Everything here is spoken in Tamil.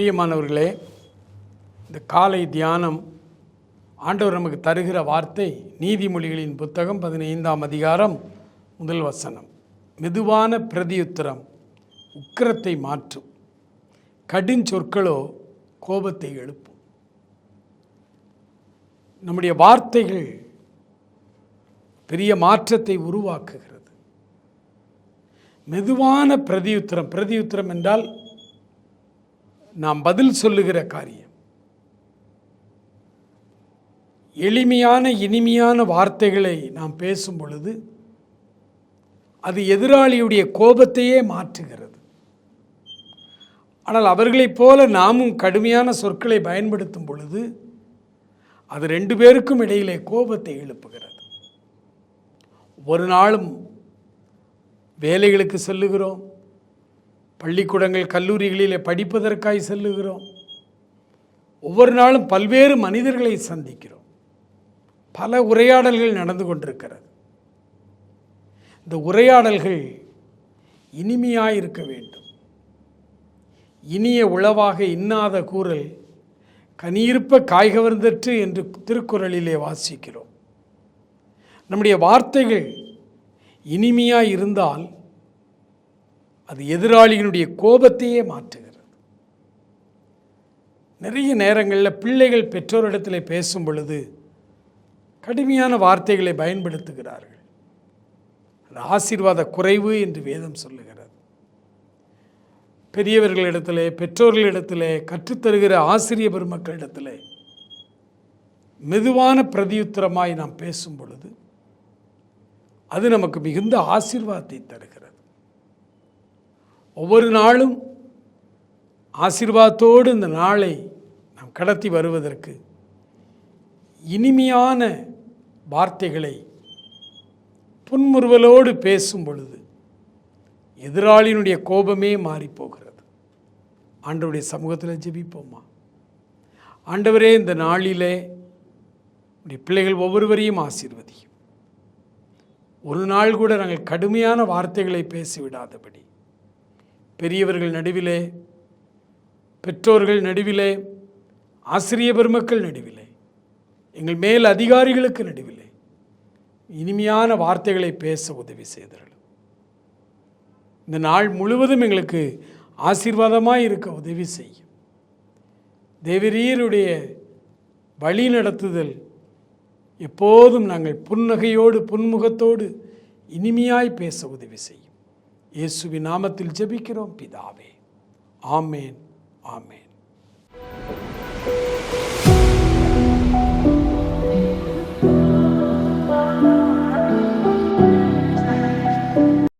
பிரியமானவர்களே இந்த காலை தியானம் ஆண்டவர் நமக்கு தருகிற வார்த்தை நீதிமொழிகளின் புத்தகம் பதினைந்தாம் அதிகாரம் முதல் வசனம். மெதுவான பிரதியுத்தரம் உக்கிரத்தை மாற்றும். கடின் சொற்களோ கோபத்தை எழுப்பும். நம்முடைய வார்த்தைகள் பெரிய மாற்றத்தை உருவாக்குகிறது. மெதுவான பிரதியுத்திரம் பிரதியுத்திரம் என்றால் நாம் பதில் சொல்லுகிற காரியம். எளிமையான இனிமையான வார்த்தைகளை நாம் பேசும் பொழுது அது எதிராளியுடைய கோபத்தையே மாற்றுகிறது. ஆனால் அவர்களைப் போல நாமும் கடுமையான சொற்களை பயன்படுத்தும் பொழுது அது ரெண்டு பேருக்கும் இடையிலே கோபத்தை எழுப்புகிறது. ஒரு நாளும் வேலைகளுக்கு செல்லுகிறோம். பள்ளிக்கூடங்கள் கல்லூரிகளிலே படிப்பதற்காய் செல்லுகிறோம். ஒவ்வொரு நாளும் பல்வேறு மனிதர்களை சந்திக்கிறோம். பல உரையாடல்கள் நடந்து கொண்டிருக்கிறது. இந்த உரையாடல்கள் இனிமையாக இருக்க வேண்டும். இனிய உளவாக இன்னாத கூறல் கனியிருப்ப காய்கவர்ந்தற்று என்று திருக்குறளிலே வாசிக்கிறோம். நம்முடைய வார்த்தைகள் இனிமையாக இருந்தால் அது எதிராளிகளுடைய கோபத்தையே மாற்றுகிறது. நிறைய நேரங்களில் பிள்ளைகள் பெற்றோரிடத்தில் பேசும் பொழுது கடுமையான வார்த்தைகளை பயன்படுத்துகிறார்கள். அது ஆசீர்வாத குறைவு என்று வேதம் சொல்லுகிறது. பெரியவர்களிடத்திலே பெற்றோர்களிடத்திலே கற்றுத்தருகிற ஆசிரிய பெருமக்களிடத்திலே மெதுவான பிரதியுத்தரமாய் நாம் பேசும் பொழுது அது நமக்கு மிகுந்த ஆசீர்வாதத்தை தருகிறது. ஒவ்வொரு நாளும் ஆசீர்வாதத்தோடு இந்த நாளை நாம் கடத்தி வருவதற்கு இனிமையான வார்த்தைகளை புன்முறுவலோடு பேசும் பொழுது எதிராளியினுடைய கோபமே மாறிப்போகிறது. ஆண்டவருடைய சமூகத்தில் ஜெபிப்போமா? ஆண்டவரே இந்த நாளிலே உடைய பிள்ளைகள் ஒவ்வொருவரையும் ஆசீர்வதியும். ஒரு நாள் கூட நாங்கள் கடுமையான வார்த்தைகளை பேசிவிடாதபடி பெரியவர்கள் நடுவிலே பெற்றோர்கள் நடுவிலே ஆசிரிய பெருமக்கள் நடுவிலே எங்கள் மேல் அதிகாரிகளுக்கு நடுவிலே இனிமையான வார்த்தைகளை பேச உதவி செய்தார்கள் இந்த நாள் முழுவதும் எங்களுக்கு ஆசீர்வாதமாக இருக்க உதவி செய்யும். தேவரீருடைய வழி நடத்துதல் எப்போதும் நாங்கள் புன்னகையோடு புன்முகத்தோடு இனிமையாய் பேச உதவி செய்யும். இயேசுவின் நாமத்தில் ஜெபிக்கிறோம் பிதாவே. ஆமேன் ஆமேன்.